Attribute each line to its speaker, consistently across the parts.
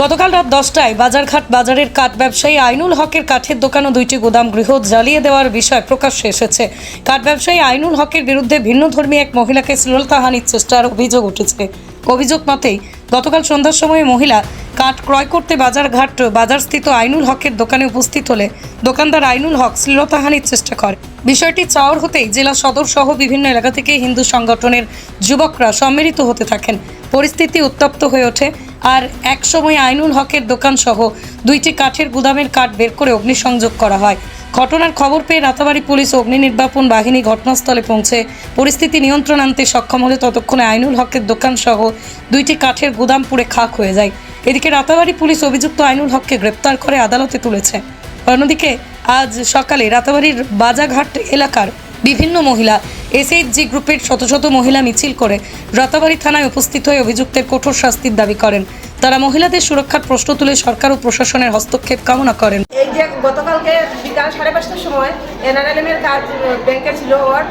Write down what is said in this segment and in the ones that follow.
Speaker 1: গতকাল রাত দশটায় বাজারঘাট বাজারের কাঠ ব্যবসায়ী আইনুল হকের কাঠের দোকান ও দুইটি গোদাম গৃহ জ্বালিয়ে দেওয়ার বিষয় প্রকাশ্যে এসেছে। কাঠ ব্যবসায়ী আইনুল হকের বিরুদ্ধে ভিন্ন ধর্মী এক মহিলাকে শ্লীলতাহানির চেষ্টার অভিযোগ উঠেছে। অভিযোগ মতেই গতকাল সন্ধ্যার সময় মহিলা কাঠ ক্রয় করতে বাজারঘাট বাজারস্থিত আইনুল হকের দোকানে উপস্থিত হলে দোকানদার আইনুল হক শ্লীলতাহানির চেষ্টা করে। বিষয়টি চাওয়ার হতেই জেলা সদর সহ বিভিন্ন এলাকা থেকে হিন্দু সংগঠনের যুবকরা সম্মিলিত হতে থাকেন। পরিস্থিতি উত্তপ্ত হয়ে ওঠে আর একসময় আইনুল হকের দোকান সহ দুইটি কাঠের গুদামের কাঠ বের করে অগ্নিসংযোগ করা হয়। ঘটনার খবর পেয়ে রাতাবাড়ি পুলিশ অগ্নি নির্বাপন বাহিনী ঘটনাস্থলে পৌঁছে। পরিস্থিতি নিয়ন্ত্রণ আনতে সক্ষম হলে ততক্ষণে আইনুল হকের দোকান সহ দুইটি কাঠের গুদাম পুড়ে খাক হয়ে যায়। এদিকে রাতাবাড়ি পুলিশ অভিযুক্ত আইনুল হককে গ্রেপ্তার করে আদালতে তুলেছে। অন্যদিকে আজ সকালে রাতাবাড়ির বাজাঘাট এলাকার বিভিন্ন মহিলা এসএইচজি গ্রুপের শত শত মহিলা মিছিল করে রাতাবাড়ি থানায় উপস্থিত হয়ে অভিযুক্তের কঠোর শাস্তির দাবি করেন। তারা মহিলাদের সুরক্ষার প্রশ্ন তুলে সরকার ও প্রশাসনের হস্তক্ষেপ কামনা করেন।
Speaker 2: যে গতকালকে বিকাল সাড়ে পাঁচটার সময় এনআরএলএমের কাজ ব্যাংকে ছিল ওর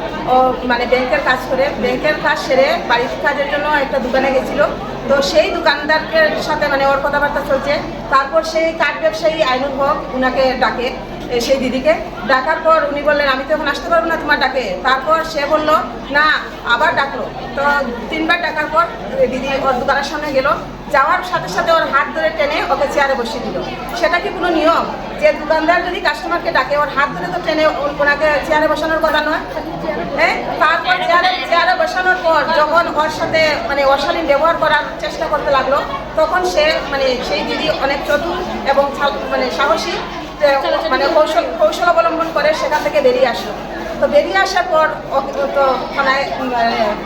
Speaker 2: মানে ব্যাংকের কাজ করে, ব্যাংকের কাজ সেরে বাড়ির কাজের জন্য একটা দোকানে গেছিল। তো সেই দোকানদারের সাথে মানে ওর কথাবার্তা চলছে। তারপর সেই কাঠ ব্যবসায়ী আইনুল হক ওনাকে ডাকে। সেই দিদিকে। ডাকার পর উনি বললেন, আমি তো এখন আসতে পারব না তোমার ডাকে। তারপর সে বলল, না, আবার ডাকলো। তো তিনবার ডাকার পর দিদি ওর দোকানের সামনে গেল। যাওয়ার সাথে সাথে ওর হাত ধরে টেনে ওকে চেয়ারে বসিয়ে দিল। সেটা কি কোনো নিয়ম? যে দোকানদার যদি কাস্টমারকে ডাকে, ওর হাত ধরে তো টেনে ওনাকে চেয়ারে বসানোর কথা নয়। হ্যাঁ? তারপর চেয়ারে চেয়ারে বসানোর পর যখন ওর সাথে মানে অশালীন ব্যবহার করার চেষ্টা করতে লাগল, তখন সে মানে সেই দিদি অনেক চতুর এবং মানে সাহসী। মানে কৌশল কৌশল অবলম্বন করে সেখান থেকে বেরিয়ে আসলো। তো বেরিয়ে আসার পর তো থানায়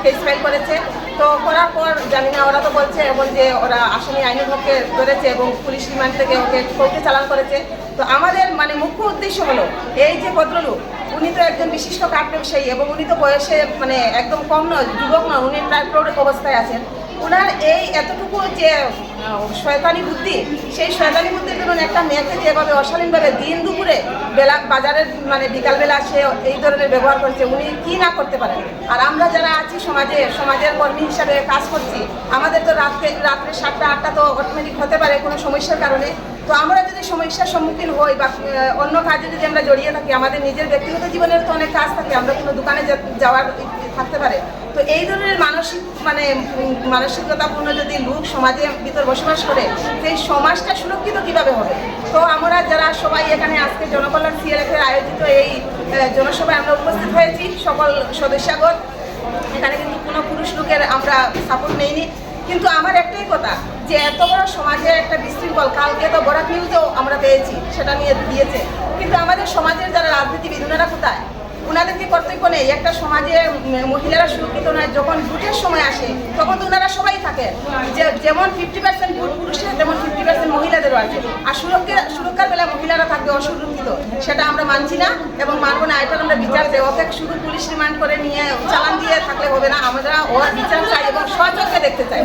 Speaker 2: কেস ফাইল করেছে। তো করার পর জানি না, ওরা তো বলছে এবং যে ওরা আসামি আইনের পক্ষে ধরেছে এবং পুলিশ রিমান্ড থেকে ওকে কোর্টে চালান করেছে। তো আমাদের মানে মুখ্য উদ্দেশ্য হলো, এই যে ভদ্রলোক, উনি তো একজন বিশিষ্ট কাঠ ব্যবসায়ী এবং উনি তো বয়সে মানে একদম কম নয়, যুবক নয়, উনি প্রায় প্রৌঢ় অবস্থায় আছেন। ওনার এই এতটুকু যে শয়তানি বুদ্ধি, সেই শয়তানি বুদ্ধির জন্য একটা মেয়েকে যেভাবে অশালীনভাবে দিন দুপুরে বেলা বাজারের মানে বিকালবেলা সে এই ধরনের ব্যবহার করছে, উনি কি না করতে পারেন? আর আমরা যারা আছি সমাজে, সমাজের কর্মী হিসাবে কাজ করছি, আমাদের তো রাত্রে রাত্রে সাতটা, আটটা তো অটোমেটিক হতে পারে কোনো সমস্যার কারণে। তো আমরা যদি সমস্যার সম্মুখীন হই বা অন্য কাজে যদি আমরা জড়িয়ে থাকি, আমাদের নিজের ব্যক্তিগত জীবনের তো অনেক কাজ থাকে, আমরা কোনো দোকানে যাওয়ার থাকতে পারে। তো এই ধরনের মানসিক মানে মানসিকতাপূর্ণ যদি লোক সমাজে ভিতর বসবাস করে, সেই সমাজটা সুরক্ষিত কীভাবে হবে? তো আমরা যারা সবাই এখানে আজকে জনকল্যাণ সিএলএফ এর আয়োজিত এই জনসভায় আমরা উপস্থিত হয়েছি, সকল সদস্যগণ। এখানে কিন্তু কোনো পুরুষ লোকের আমরা সাপোর্ট নেইনি। কিন্তু আমার একটাই কথা যে, এত বড় সমাজের সেটা নিয়ে দিয়েছে। কিন্তু আমাদের সমাজের যারা রাজনীতিবিদ ওনারা কোথায়? ওনাদের কি কর্তব্য নেই। একটা সমাজে মহিলারা সুরক্ষিত নয়। যখন ভোটের সময় আসে তখন তো ওনারা সবাই থাকে। যে যেমন ফিফটি পার্সেন্ট ভোট পুরুষের তেমন ফিফটি পার্সেন্ট মহিলাদেরও আছে। আর সুরক্ষা সুরক্ষার বেলা মহিলারা থাকবে অসুরক্ষিত। সেটা আমরা মানছি না এবং মানবো না। এটার আমরা বিচার চাই ওকে শুধু পুলিশ রিমান্ড করে নিয়ে চালান দিয়ে থাকলে হবে না। আমরা ওর বিচার চাই এবং সচক্ষে দেখতে চাই।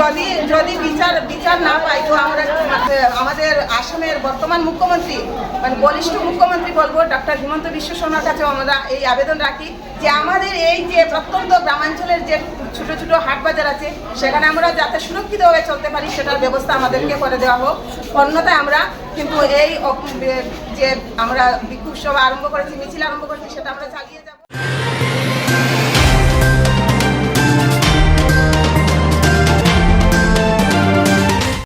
Speaker 2: যদি যদি বিচার বিচার না পাই তো আমরা আমাদের আসামের বর্তমান মুখ্যমন্ত্রী মানে বলিষ্ঠ মুখ্যমন্ত্রী বলব, ডক্টর হিমন্ত বিশ্ব শর্মার কাছেও আমরা এই আবেদন রাখি যে আমাদের এই যে প্রত্যন্ত গ্রামাঞ্চলের যে ছোট ছোট হাট বাজার আছে, সেখানে আমরা যাতে সুরক্ষিতভাবে চলতে পারি, সেটার ব্যবস্থা আমাদেরকে করে দেওয়া হোক। অন্যথায় আমরা কিন্তু এই, যে আমরা বিক্ষোভ সভা আরম্ভ করেছি, মিছিল আরম্ভ করেছি, সেটা আমরা চালিয়ে